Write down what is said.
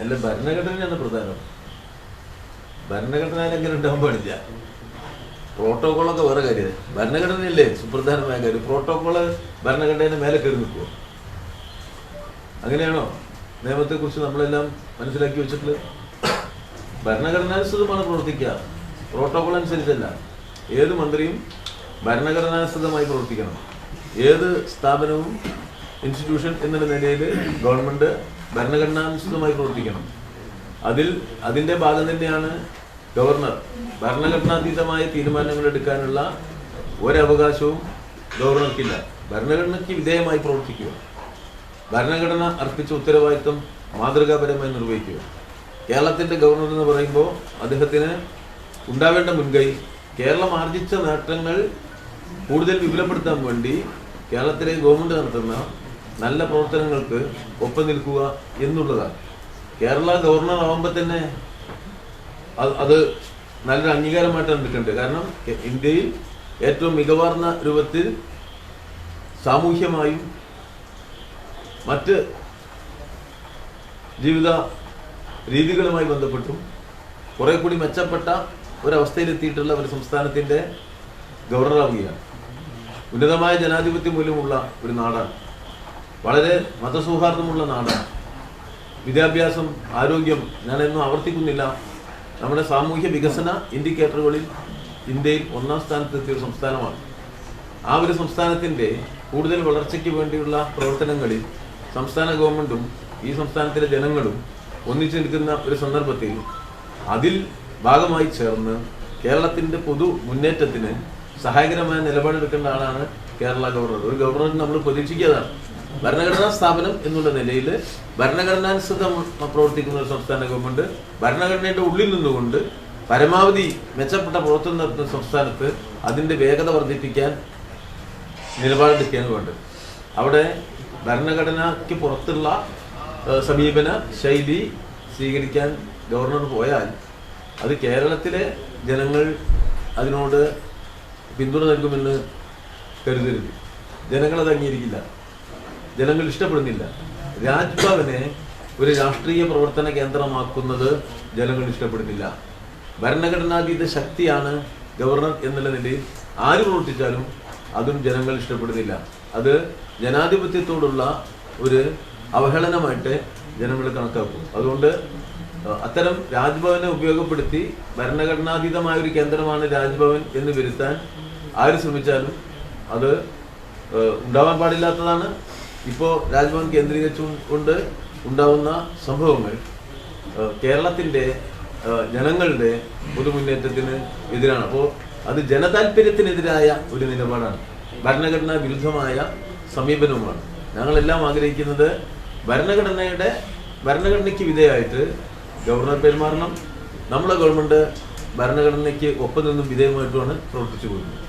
അല്ല ഭരണഘടനയാണ് പ്രധാനം. ഭരണഘടന എങ്ങനെ ഉണ്ടാകാൻ പാടില്ല. പ്രോട്ടോകോളൊക്കെ വേറെ കാര്യം. ഭരണഘടനയല്ലേ? സുപ്രധാനമായ കാര്യം. പ്രോട്ടോകോൾ ഭരണഘടനയുടെ മേലെ കയറി നിൽക്കുമോ അങ്ങനെയാണോ? നിയമത്തെക്കുറിച്ച് നമ്മളെല്ലാം മനസ്സിലാക്കി വെച്ചിട്ടുള്ളത്? ഭരണഘടനാനുസൃതമാണ് പ്രവർത്തിക്കുക. പ്രോട്ടോകോൾ അനുസരിച്ചല്ല. ഏത് മന്ത്രിയും ഭരണഘടനാനുസൃതമായി പ്രവർത്തിക്കണം. ഏത് സ്ഥാപനവും ഇൻസ്റ്റിറ്റ്യൂഷൻ എന്നുള്ള നിലയിൽ ഗവൺമെന്റ് ഭരണഘടനാനുസൃതമായി പ്രവർത്തിക്കണം. അതിൽ അതിന്റെ ഭാഗം തന്നെയാണ് ഗവർണർ. ഭരണഘടനാതീതമായ തീരുമാനങ്ങൾ എടുക്കാനുള്ള ഒരവകാശവും ഗവർണർക്കില്ല. ഭരണഘടനയ്ക്ക് വിധേയമായി പ്രവർത്തിക്കുക. ഭരണഘടന അർപ്പിച്ച ഉത്തരവാദിത്വം മാതൃകാപരമായി നിർവഹിക്കുക. കേരളത്തിന്റെ ഗവർണർ എന്ന് പറയുമ്പോൾ അദ്ദേഹത്തിന് ഉണ്ടാവേണ്ട മുൻകൈ കേരളം ആർജിച്ച നേട്ടങ്ങൾ കൂടുതൽ വിപുലപ്പെടുത്താൻ വേണ്ടി കേരളത്തിലെ ഗവൺമെന്റ് നടത്തുന്ന നല്ല പ്രവർത്തനങ്ങൾക്ക് ഒപ്പം നിൽക്കുക എന്നുള്ളതാണ്. കേരള ഗവർണർ ആവുമ്പോൾ തന്നെ അത് നല്ലൊരു അംഗീകാരമായിട്ടാണ് കണ്ടിട്ടുണ്ട്. കാരണം ഇന്ത്യയിൽ ഏറ്റവും മികവാർന്ന രൂപത്തിൽ സാമൂഹ്യമായും മറ്റ് ജീവിത രീതികളുമായി ബന്ധപ്പെട്ടും കുറെ കൂടി മെച്ചപ്പെട്ട ഒരവസ്ഥയിലെത്തിയിട്ടുള്ള ഒരു സംസ്ഥാനത്തിന്റെ ഗവർണറാവുകയാണ്. ഉന്നതമായ ജനാധിപത്യ മൂല്യമുള്ള ഒരു നാടാണ്. വളരെ മതസൗഹാർദ്ദമുള്ള നാടാണ്. വിദ്യാഭ്യാസം ആരോഗ്യം ഞാനെന്നും ആവർത്തിക്കുന്നില്ല. നമ്മുടെ സാമൂഹ്യ വികസന ഇൻഡിക്കേറ്ററുകളിൽ ഇന്ത്യയിൽ ഒന്നാം സ്ഥാനത്തെത്തിയ ഒരു സംസ്ഥാനമാണ്. ആ ഒരു സംസ്ഥാനത്തിന്റെ കൂടുതൽ വളർച്ചയ്ക്ക് വേണ്ടിയുള്ള പ്രവർത്തനങ്ങളിൽ സംസ്ഥാന ഗവൺമെന്റും ഈ സംസ്ഥാനത്തിലെ ജനങ്ങളും ഒന്നിച്ചു നിൽക്കുന്ന ഒരു സന്ദർഭത്തിൽ അതിൽ ഭാഗമായി ചേർന്ന് കേരളത്തിന്റെ പൊതു മുന്നേറ്റത്തിന് സഹായകരമായ നിലപാടെടുക്കേണ്ട ആളാണ് കേരള ഗവർണർ. ഒരു ഗവർണർ നമ്മൾ പ്രതീക്ഷിക്കാതാണ്. ഭരണഘടനാ സ്ഥാപനം എന്നുള്ള നിലയിൽ ഭരണഘടനാനുസൃതം പ്രവർത്തിക്കുന്ന ഒരു സംസ്ഥാന ഗവൺമെന്റ് ഭരണഘടനയുടെ ഉള്ളിൽ നിന്നുകൊണ്ട് പരമാവധി മെച്ചപ്പെട്ട പ്രവർത്തനം നടത്തുന്ന സംസ്ഥാനത്ത് അതിന്റെ വേഗത വർദ്ധിപ്പിക്കാൻ നിലപാടെടുക്കുകയാണ് വേണ്ടത്. അവിടെ ഭരണഘടനയ്ക്ക് പുറത്തുള്ള സമീപന ശൈലി സ്വീകരിക്കാൻ ഗവർണർ പോയാൽ അത് കേരളത്തിലെ ജനങ്ങൾ അതിനോട് പിന്തുണ നൽകുമെന്ന് കരുതരുത്. ജനങ്ങൾ അത് അംഗീകരിക്കില്ല. ജനങ്ങൾ ഇഷ്ടപ്പെടുന്നില്ല. രാജ്ഭവനെ ഒരു രാഷ്ട്രീയ പ്രവർത്തന കേന്ദ്രമാക്കുന്നത് ജനങ്ങൾ ഇഷ്ടപ്പെടുന്നില്ല. ഭരണഘടനാതീത ശക്തിയാണ് ഗവർണർ എന്നുള്ള നിലയിൽ ആര് പ്രവർത്തിച്ചാലും അതും ജനങ്ങൾ ഇഷ്ടപ്പെടുന്നില്ല. അത് ജനാധിപത്യത്തോടുള്ള ഒരു അവഹേളനമായിട്ട് ജനങ്ങൾ കണക്കാക്കും. അതുകൊണ്ട് അത്തരം രാജ്ഭവനെ ഉപയോഗപ്പെടുത്തി ഭരണഘടനാതീതമായ ഒരു കേന്ദ്രമാണ് രാജ്ഭവൻ എന്ന് വരുത്താൻ ആര് ശ്രമിച്ചാലും അത് ഉണ്ടാവാൻ പാടില്ലാത്തതാണ് ഇപ്പോൾ രാജ്ഭവൻ കേന്ദ്രീകരിച്ചുകൊണ്ട് ഉണ്ടാവുന്ന സംഭവങ്ങൾ കേരളത്തിന്റെ ജനങ്ങളുടെ പൊതുമുന്നേറ്റത്തിന് എതിരാണ്. അപ്പോൾ അത് ജനതാല്പര്യത്തിനെതിരായ ഒരു നിലപാടാണ്. ഭരണഘടനാ വിരുദ്ധമായ സമീപനവുമാണ്. ഞങ്ങളെല്ലാം ആഗ്രഹിക്കുന്നത് ഭരണഘടനയുടെ ഭരണഘടനയ്ക്ക് വിധേയമായിട്ട് ഗവർണർ പെരുമാറണം. നമ്മളെ ഗവൺമെന്റ് ഭരണഘടനയ്ക്ക് ഒപ്പം നിന്നും വിധേയമായിട്ടുമാണ് പ്രവർത്തിച്ചു പോകുന്നത്